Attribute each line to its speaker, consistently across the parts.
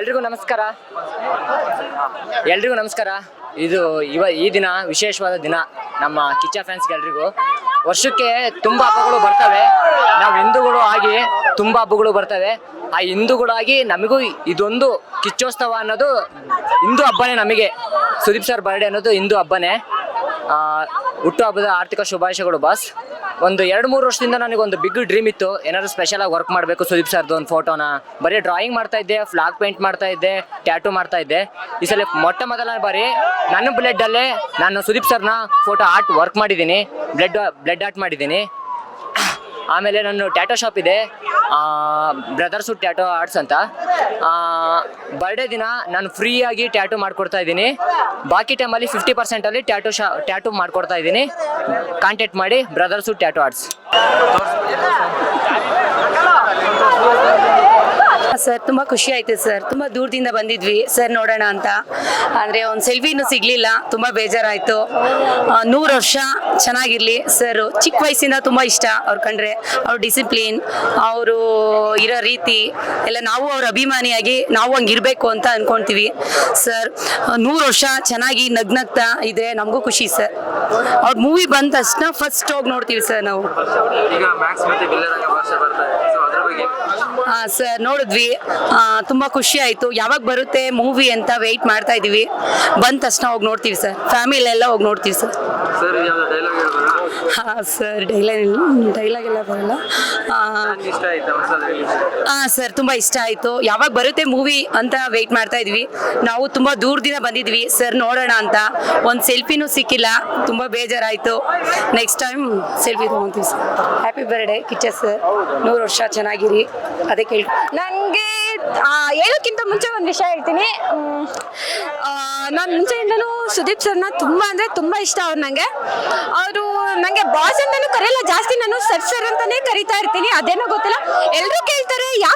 Speaker 1: ಎಲ್ರಿಗೂ ನಮಸ್ಕಾರ. ಎಲ್ರಿಗೂ ನಮಸ್ಕಾರ. ಇದು ಇವ ಈ ದಿನ ವಿಶೇಷವಾದ ದಿನ ನಮ್ಮ ಕಿಚ್ಚ ಫ್ಯಾನ್ಸ್ಗೆ ಎಲ್ರಿಗೂ. ವರ್ಷಕ್ಕೆ ತುಂಬ ಹಬ್ಬಗಳು ಬರ್ತವೆ. ನಾವು ಹಿಂದೂಗಳು ಆಗಿ ತುಂಬ ಹಬ್ಬಗಳು ಬರ್ತವೆ. ಆ ಹಿಂದೂಗಳಾಗಿ ನಮಗೂ ಇದೊಂದು ಕಿಚ್ಚೋತ್ಸವ ಅನ್ನೋದು ಹಿಂದೂ ಹಬ್ಬನೇ ನಮಗೆ. ಸುದೀಪ್ ಸರ್ ಬರ್ಡೇ ಅನ್ನೋದು ಹಿಂದೂ ಹಬ್ಬನೇ. ಹುಟ್ಟುಹಬ್ಬದ ಆರ್ಥಿಕ ಶುಭಾಶಯಗಳು, ಬಾಸ್. ಒಂದು ಎರಡು ಮೂರು ವರ್ಷದಿಂದ ನನಗೆ ಒಂದು ಬಿಗ್ ಡ್ರೀಮ್ ಇತ್ತು. ಏನಾದ್ರು ಸ್ಪೆಷಲ್ ಆಗಿ ವರ್ಕ್ ಮಾಡಬೇಕು, ಸುದೀಪ್ ಸರ್ದು ಒಂದು ಫೋಟೋನ ಬರೀ ಡ್ರಾಯಿಂಗ್ ಮಾಡ್ತಾ ಇದ್ದೆ ಫ್ಲಾಗ್ ಪೇಂಟ್ ಮಾಡ್ತಾ ಇದ್ದೆ ಟ್ಯಾಟೂ ಮಾಡ್ತಾ ಇದ್ದೆ. ಈ ಸಲ ಮೊಟ್ಟ ಮೊದಲ ಬಾರಿ ನನ್ನ ಬ್ಲಡ್ಡಲ್ಲೇ ನಾನು ಸುದೀಪ್ ಸರ್ನ ಫೋಟೋ ಆರ್ಟ್ ವರ್ಕ್ ಮಾಡಿದ್ದೀನಿ. ಬ್ಲಡ್ ಬ್ಲಡ್ ಆರ್ಟ್ ಮಾಡಿದ್ದೀನಿ. ಆಮೇಲೆ ನನ್ನ ಟ್ಯಾಟೋ ಶಾಪ್ ಇದೆ. ಬ್ರದರ್ಸು ಟ್ಯಾಟೋ ಆರ್ಟ್ಸ್ ಅಂತ. ಬರ್ಡೇ ದಿನ ನಾನು ಫ್ರೀಯಾಗಿ ಟ್ಯಾಟೂ ಮಾಡಿಕೊಡ್ತಾ ಇದ್ದೀನಿ. ಬಾಕಿ ಟೈಮಲ್ಲಿ ಫಿಫ್ಟಿ ಪರ್ಸೆಂಟಲ್ಲಿ ಟ್ಯಾಟೋ ಶಾ, ಟ್ಯಾಟೂ ಮಾಡಿಕೊಡ್ತಾ ಇದ್ದೀನಿ. ಕಾಂಟ್ಯಾಕ್ಟ್ ಮಾಡಿ ಬ್ರದರ್ಸು ಟ್ಯಾಟೋ ಆರ್ಟ್ಸ್.
Speaker 2: ಸರ್, ತುಂಬ ಖುಷಿ ಆಯ್ತು ಸರ್. ತುಂಬ ದೂರದಿಂದ ಬಂದಿದ್ವಿ. ಸರ್, ನೋಡೋಣ ಅಂತ. ಅಂದರೆ ಒಂದು ಸೆಲ್ಫಿನೂ ಸಿಗಲಿಲ್ಲ. ತುಂಬ ಬೇಜಾರಾಯಿತು. ನೂರು ವರ್ಷ ಚೆನ್ನಾಗಿರಲಿ ಸರ್. ಚಿಕ್ಕ ವಯಸ್ಸಿಂದ ತುಂಬ ಇಷ್ಟ ಅವ್ರು ಕಂಡ್ರೆ. ಅವ್ರ ಡಿಸಿಪ್ಲಿನ್, ಅವರು ಇರೋ ರೀತಿ, ಎಲ್ಲ ನಾವು ಅವ್ರ ಅಭಿಮಾನಿಯಾಗಿ ನಾವು ಹಂಗೆ ಇರಬೇಕು ಅಂತ ಅನ್ಕೊಂತೀವಿ. ಸರ್ ನೂರು ವರ್ಷ ಚೆನ್ನಾಗಿ ನಗ್ನಗ್ತಾ ಇದ್ರೆ ನಮಗೂ ಖುಷಿ ಸರ್. ಅವ್ರ ಮೂವಿ ಬಂದ ತಕ್ಷಣ ಫಸ್ಟ್ ಹೋಗಿ ನೋಡ್ತೀವಿ ಸರ್ ನಾವು. ಸರ್ ನೋಡಿದ್ವಿ. ತುಂಬಾ ಖುಷಿ ಆಯ್ತು. ಯಾವಾಗ ಬರುತ್ತೆ ಮೂವಿ ಅಂತ ವೆಯ್ಟ್ ಮಾಡ್ತಾ ಇದೀವಿ. ಬಂದ ತಕ್ಷಣ ಹೋಗಿ ನೋಡ್ತೀವಿ ಸರ್ ಫ್ಯಾಮಿಲಿ ಎಲ್ಲ ಹೋಗಿ ನೋಡ್ತೀವಿ ಸರ್ ಹಾಂ, ಸರ್ ಡೈಲಾಗ್ ಡೈಲಾಗ್ ಎಲ್ಲ ಬರಲ್ಲ. ಹಾಂ ಸರ್, ತುಂಬ ಇಷ್ಟ ಆಯಿತು. ಯಾವಾಗ ಬರುತ್ತೆ ಮೂವಿ ಅಂತ ವೆಯ್ಟ್ ಮಾಡ್ತಾ ಇದ್ವಿ. ನಾವು ತುಂಬ ದೂರದಿಂದ ಬಂದಿದ್ವಿ. ಸರ್, ನೋಡೋಣ ಅಂತ. ಒಂದು ಸೆಲ್ಫಿನೂ ಸಿಕ್ಕಿಲ್ಲ. ತುಂಬ ಬೇಜಾರಾಯಿತು. Next time selfie ತೊಗೊತೀವಿ, sir. Happy birthday Kichcha sir. ನೂರು ವರ್ಷ ಚೆನ್ನಾಗಿರಿ. ಅದಕ್ಕೆ
Speaker 3: ನನಗೆ ಹೇಳೋಕ್ಕಿಂತ ಮುಂಚೆ ಒಂದು ವಿಷಯ ಹೇಳ್ತೀನಿ. ನಾನು ಮುಂಚೆಯಿಂದಲೂ ಸುದೀಪ್ ಸರ್ನ ತುಂಬ ಅಂದರೆ ತುಂಬ ಇಷ್ಟ ಅವ್ರು ನನಗೆ ಅವರು ನನಗೆ ಬಾಸ್ ಅಂತಲೂ ಕರೆಯಲ್ಲ, ಜಾಸ್ತಿ ನಾನು ಸರ್ ಸರ್ ಅಂತಲೇ ಕರಿತಾ ಇರ್ತೀನಿ. ಅದೇನೋ ಗೊತ್ತಿಲ್ಲ. ಎಲ್ಲರೂ ಕೇಳ್ತಾರೆ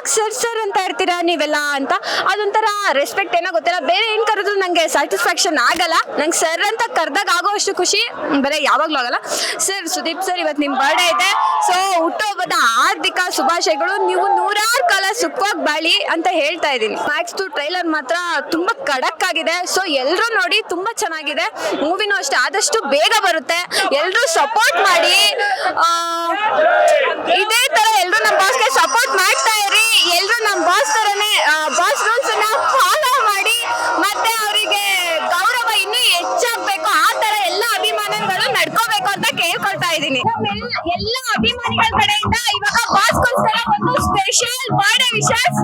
Speaker 3: ಯಾಕೆ ಸರ್ ಸರ್ ಅಂತ ಇರ್ತೀರಾ ನೀವೆಲ್ಲ ಅಂತ? ಅದೊಂಥರ ರೆಸ್ಪೆಕ್ಟ್ ಏನೋ ಗೊತ್ತಿಲ್ಲ. ಬೇರೆ ಏನು ಕರೆದ್ರು ನನಗೆ ಸ್ಯಾಟಿಸ್ಫ್ಯಾಕ್ಷನ್ ಆಗಲ್ಲ. ನಂಗೆ ಸರ್ ಅಂತ ಕರೆದಾಗ ಆಗೋ ಅಷ್ಟು ಖುಷಿ, ಬೇರೆ ಯಾವಾಗಲೂ ಆಗಲ್ಲ. ಸರ್ ಸುದೀಪ್ ಸರ್ ಇವತ್ತು ನಿಮ್ಮ ಬರ್ಡೇ ಇದೆ. ಸೊ ಹುಟ್ಟುಹಬ್ಬದ ಹಾರ್ದಿಕ ಶುಭಾಶಯಗಳು. ನೀವು ನೂರಾರು ಕಾಲ ಸುಖವಾಗಿ ಬಾಳಿ ಅಂತ ಹೇಳ್ತಾ ಇದ್ದೀನಿ. ಮ್ಯಾಕ್ಸ್ ಟು ಟ್ರೈಲರ್ ಮಾತ್ರ ತುಂಬಾ ಕಡಕ್ ಆಗಿದೆ ಸೊ ಎಲ್ಲರೂ ನೋಡಿ ತುಂಬಾ ಚೆನ್ನಾಗಿದೆ. ಮೂವಿನೂ ಅಷ್ಟೇ. ಆದಷ್ಟು ಬೇಗ ಬರುತ್ತೆ. ಎಲ್ಲರೂ ಸಪೋರ್ಟ್ ಮಾಡಿ ಕೇಳ್ಕೊಳ್ತಾ ಇದ್ದೀನಿ. ಎಲ್ಲ ಅಭಿಮಾನಿಗಳ ಕಡೆಯಿಂದ ಇವಾಗ ಬಾಸ್ಗೋಸ್ಕರ ಒಂದು ಸ್ಪೆಷಲ್ ಬರ್ಡೇ ವಿಶಸ್